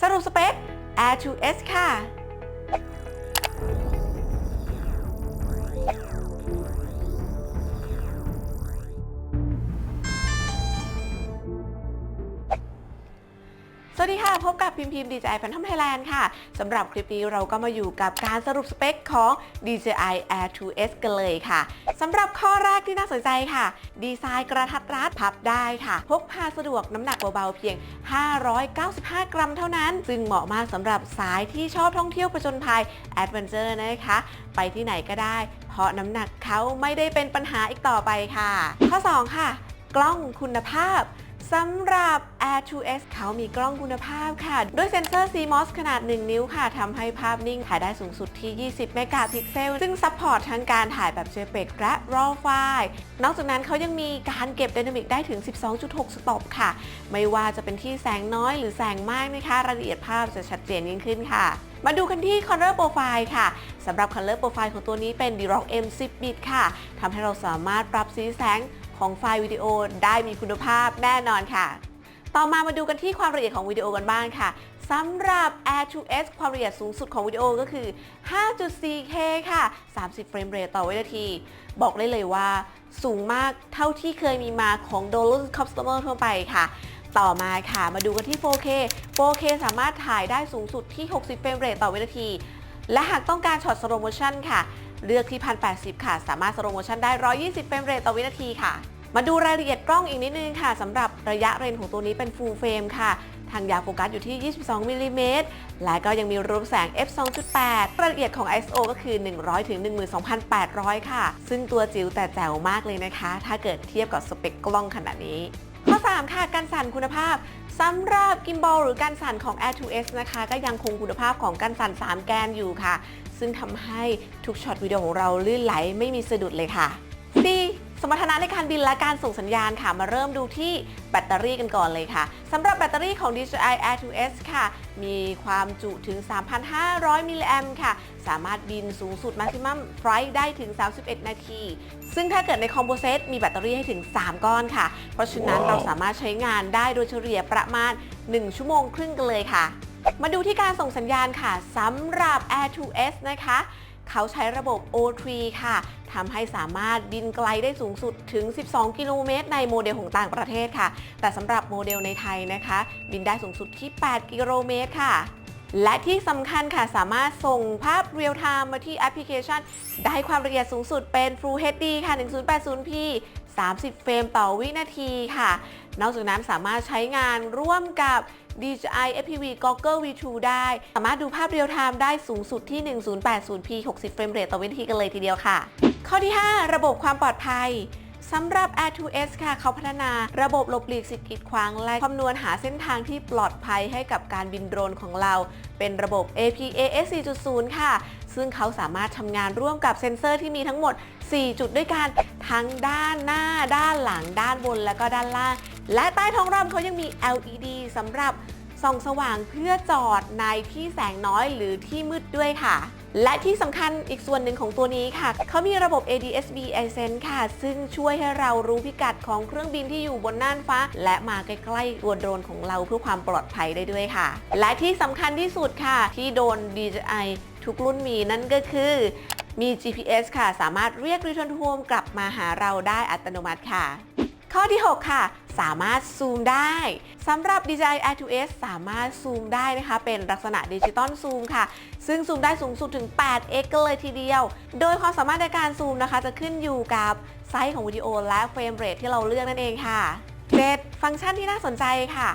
สรุปสเปค Air 2S ค่ะ วัสดีค่ะ พบกับพิมพิมดีใจไอแฟนทอมไทยแลนด์ค่ะสำหรับคลิปนี้เราก็มาอยู่กับการสรุปสเปคของ DJI Air 2S กันเลยค่ะสำหรับข้อแรกที่น่าสนใจค่ะ ดีไซน์กระทัดรัดพับได้ค่ะ พกพาสะดวกน้ำหนักเบาๆเพียง 595 กรัมเท่านั้น ซึ่งเหมาะมากสำหรับสายที่ชอบท่องเที่ยวประจนภัยแอดเวนเจอร์นะคะ ไปที่ไหนก็ได้ เพราะน้ำหนักเขาไม่ได้เป็นปัญหาอีกต่อไปค่ะ ข้อ 2 ค่ะ กล้องคุณภาพ สำหรับ Air 2S เขามีกล้องคุณภาพค่ะ ด้วยเซ็นเซอร์ CMOS ขนาด 1 นิ้วค่ะทำให้ภาพนิ่งถ่ายได้สูงสุดที่ 20 เมกะพิกเซล ซึ่งซัพพอร์ตทั้งการถ่ายแบบ JPEG และ RAW ไฟล์ นอกจากนั้นเขายังมีการเก็บ Dynamic ได้ถึง 12.6 สต็อปค่ะ ไม่ว่าจะเป็นที่แสงน้อยหรือแสงมากนะคะรายละเอียดภาพจะชัดเจนยิ่งขึ้นค่ะ มาดูกันที่ Color Profile ค่ะสำหรับ Color Profile ของตัวนี้เป็น D-Rock M 10 bit ค่ะทำให้เราสามารถปรับสีแสง ของไฟล์วิดีโอได้มีคุณภาพแน่นอนค่ะ ต่อมามาดูกันที่ความละเอียดของวิดีโอกันบ้างค่ะสำหรับ Air 2S ความละเอียดสูงสุดของวิดีโอก็คือ 5.4K ค่ะ 30 เฟรมเรทต่อวินาที บอกได้เลยว่าสูงมากเท่าที่เคยมีมาของโดรุ่น Customer ทั่วไปค่ะ ต่อมาค่ะ มาดูกันที่ 4K 4K สามารถถ่ายได้สูงสุดที่ 60 เฟรมเรทต่อวินาที และหากต้องการช็อตสโลโมชันค่ะ เลือกที่ 1080 ค่ะ สามารถสโลโมชันได้ 120 เฟรมเรทต่อวินาทีค่ะ มาดูรายละเอียดกล้องอีกนิดนึงค่ะสำหรับระยะเรนของตัวนี้เป็น full frame ค่ะทางยาวโฟกัสอยู่ที่ 22 มิลลิเมตร และก็ยังมีรูปแสง f 2.8 รายละเอียดของ ISO ก็คือ 100 ถึง 12,800 ค่ะ ซึ่งตัวจิ๋วแต่แจ๋วมากเลยนะคะ ถ้าเกิดเทียบกับสเปคกล้องขนาดนี้ ข้อ 3 ค่ะ การสั่นคุณภาพสำหรับกิมบอลหรือการสั่นของ Air 2S นะคะ ก็ยังคงคุณภาพของการสั่น 3 แกนอยู่ค่ะ ซึ่งทำให้ทุกช็อตวิดีโอของเราลื่นไหลไม่มีสะดุดเลยค่ะ 4. สมรรถนะในการบินและการส่งสัญญาณค่ะ มาเริ่มดูที่แบตเตอรี่กันก่อนเลยค่ะสำหรับแบตเตอรี่ของ DJI Air 2S ค่ะ มีความจุถึง 3,500 มิลลิแอมค่ะ สามารถบินสูงสุด maximum flight ได้ถึง 31 นาที ซึ่งถ้าเกิดในคอมโบเซตมีแบตเตอรี่ให้ถึง 3 ก้อนค่ะ เพราะฉะนั้นว้าวเราสามารถใช้งานได้โดยเฉลี่ยประมาณ 1 ชั่วโมงครึ่งกันเลยค่ะ มาดูที่การส่งสัญญาณค่ะสำหรับ Air 2S นะคะ เขาใช้ระบบ O3 ค่ะทำให้สามารถบินไกลได้สูงสุดถึง 12 กิโลเมตรในโมเดลของต่างประเทศค่ะ แต่สำหรับโมเดลในไทยนะคะ บินได้สูงสุดที่ 8 กิโลเมตรค่ะและที่สำคัญค่ะสามารถส่งภาพเรียลไทม์มาที่แอปพลิเคชัน ได้ความละเอียดสูงสุดเป็น Full HD ค่ะ 1080p 30 เฟรมต่อวินาทีค่ะ นอกจากนั้นสามารถใช้งานร่วมกับ DJI FPV Goggle V2 ได้ สามารถดูภาพเรียลไทม์ได้สูงสุดที่ 1080p 60 เฟรมเรทต่อวินาทีกันเลยทีเดียวค่ะ ข้อที่ 5 ระบบความปลอดภัยสำหรับ Air 2S ค่ะ เขาพัฒนาระบบหลบหลีกสิ่งกีดขวางและคำนวณหาเส้นทางที่ปลอดภัยให้กับการบินโดรนของเรา เป็นระบบ APAS 4.0 ค่ะ ซึ่งเขาสามารถทำงานร่วมกับเซ็นเซอร์ที่มีทั้งหมด 4 จุดด้วยกัน ทั้งด้านหน้า ด้านหลัง ด้านบน และก็ด้านล่าง และใต้ท้องรำเขายังมี LED สำหรับส่องสว่างเพื่อจอดในที่แสงน้อยหรือที่มืดด้วยค่ะ และที่สำคัญอีกส่วนหนึ่งของตัวนี้ค่ะ เขามีระบบ ADS-B Ascent ค่ะ ซึ่งช่วยให้เรารู้พิกัดของเครื่องบินที่อยู่บนน่านฟ้า และมาใกล้ๆตัวโดรนของเราเพื่อความปลอดภัยได้ด้วยค่ะ และที่สำคัญที่สุดค่ะ ที่โดรน DJI ทุกรุ่นมีนั่นก็คือมี GPS ค่ะ สามารถเรียก Return to Home กลับมาหาเราได้อัตโนมัติค่ะ ข้อที่ 6 ค่ะ สามารถซูมได้สำหรับ DJI Air 2S สามารถซูมได้นะคะ เป็นลักษณะดิจิตอลซูมค่ะ ซึ่งซูมได้สูงสุดถึง 8x กันเลยทีเดียว โดยความสามารถในการซูมนะคะ จะขึ้นอยู่กับไซส์ของวิดีโอและเฟรมเรทที่เราเลือกนั่นเองค่ะ 7. ฟังก์ชันที่น่าสนใจค่ะ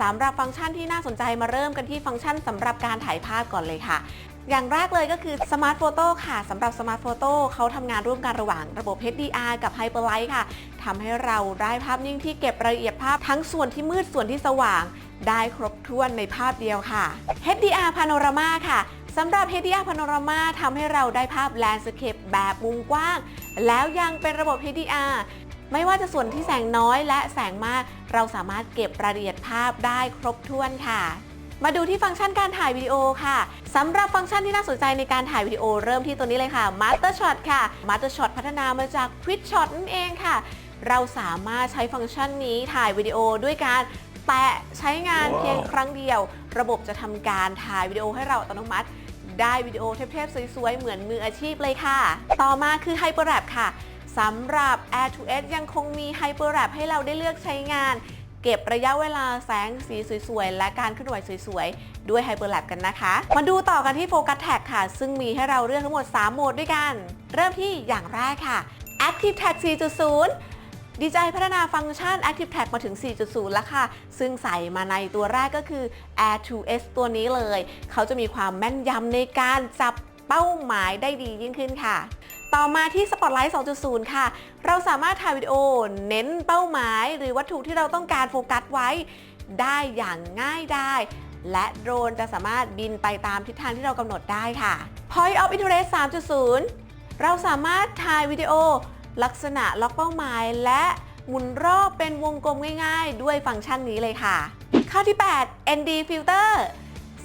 สำหรับฟังก์ชันที่น่าสนใจมาเริ่มกันที่ฟังก์ชันสำหรับการถ่ายภาพก่อนเลยค่ะ อย่างแรกเลยก็คือ Smart Photo ค่ะสำหรับ Smart Photo เขาทำงานร่วมกันระหว่างระบบ HDR กับ Hyperlight ค่ะทำให้เราได้ภาพนิ่งที่เก็บรายละเอียดภาพทั้งส่วนที่มืดส่วนที่สว่าง ได้ครบถ้วนในภาพเดียวค่ะ HDR Panorama ค่ะสำหรับ HDR Panorama ทำให้เราได้ภาพ Landscape แบบมุมกว้าง แล้วยังเป็นระบบ HDR ไม่ว่าจะส่วนที่แสงน้อยและแสงมาก เราสามารถเก็บรายละเอียดภาพได้ครบถ้วนค่ะ มาดูที่ฟังก์ชันการถ่ายวิดีโอค่ะสำหรับฟังก์ชันที่น่าสนใจในการถ่ายวิดีโอเริ่มที่ตัวนี้เลยค่ะ Master Shot ค่ะ Master Shot พัฒนามาจาก Quick Shot นั่นเองค่ะ เราสามารถใช้ฟังก์ชันนี้ถ่ายวิดีโอด้วยการแตะใช้งานเพียงครั้งเดียว ระบบจะทำการถ่ายวิดีโอให้เราอัตโนมัติได้วิดีโอเทพๆ สวยๆ เหมือนมืออาชีพเลยค่ะ ต่อมาคือ HyperLab ค่ะสำหรับ Air 2 s ยังคงมี HyperLab ให้เราได้เลือกใช้งาน เก็บระยะเวลาแสงสีสวยๆ และการเคลื่อนไหวสวยๆ ด้วย HyperLab กันนะคะ มาดูต่อกันที่ Focus Tag ค่ะ ซึ่งมีให้เราเลือกทั้งหมด 3 โหมดด้วยกัน เริ่มที่อย่างแรกค่ะ Active Tag 4.0ดีใจพัฒนาฟังก์ชัน Active Tag มาถึง 4.0 แล้วค่ะ ซึ่งใส่มาในตัวแรกก็คือ Air 2s ตัวนี้เลย เขาจะมีความแม่นยำในการจับเป้าหมายได้ดียิ่งขึ้นค่ะ ต่อมาที่ Spotlight 2.0 ค่ะ เราสามารถถ่ายวิดีโอ เน้นเป้าหมาย หรือวัตถุที่เราต้องการโฟกัสไว้ ได้อย่างง่ายได้ และโดรนจะสามารถบินไปตามทิศทางที่เรากำหนดได้ค่ะ Point of Interest 3.0 เราสามารถถ่ายวิดีโอ ลักษณะล็อกเป้าหมาย และหมุนรอบเป็นวงกลมง่าย ๆ ด้วยฟังก์ชันนี้เลยค่ะ ข้อที่ 8 ND Filter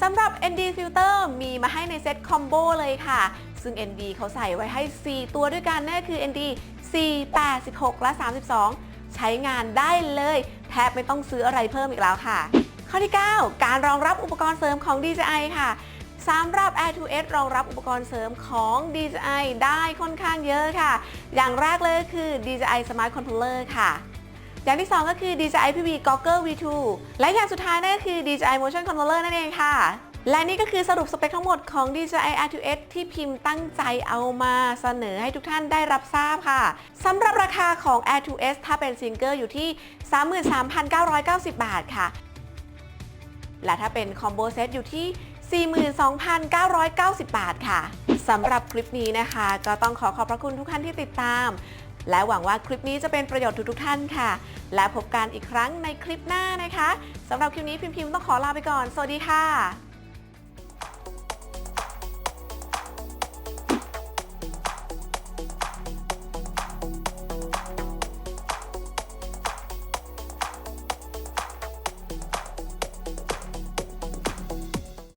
สำหรับ ND Filter มีมาให้ในเซตคอมโบเลยค่ะ ซึ่ง ND เขาใส่ไว้ให้ 4 ตัวด้วยกันนั่นคือ ND 4 8 16 และ 32 ใช้งานได้เลย แทบไม่ต้องซื้ออะไรเพิ่มอีกแล้วค่ะ ข้อที่ 9 การรองรับอุปกรณ์เสริมของ DJI ค่ะสำหรับ Air 2s รองรับอุปกรณ์เสริมของ DJI ได้ค่อนข้างเยอะค่ะ อย่างแรกเลยคือ DJI Smart Controller ค่ะ อย่างที่ 2 ก็คือ DJI PV Goggle V2 และอย่างสุดท้ายนั่นก็คือ DJI Motion Controller นั่นเองค่ะ และนี่ก็คือสรุปสเปคทั้งหมดของ DJI Air 2s ที่พิมพ์ตั้งใจเอามาเสนอให้ทุกท่านได้รับทราบค่ะสำหรับราคาของ Air 2s ถ้าเป็นซิงเกิลอยู่ที่ 33,990 บาทค่ะ และถ้าเป็นคอมโบเซตอยู่ที่42,990 บาทค่ะ สำหรับคลิปนี้นะคะ ก็ต้องขอขอบพระคุณทุกท่านที่ติดตาม และหวังว่าคลิปนี้จะเป็นประโยชน์ทุกๆท่านค่ะ และพบกันอีกครั้งในคลิปหน้านะคะสำหรับคลิปนี้พิมพ์พิมต้องขอลาไปก่อน สวัสดีค่ะ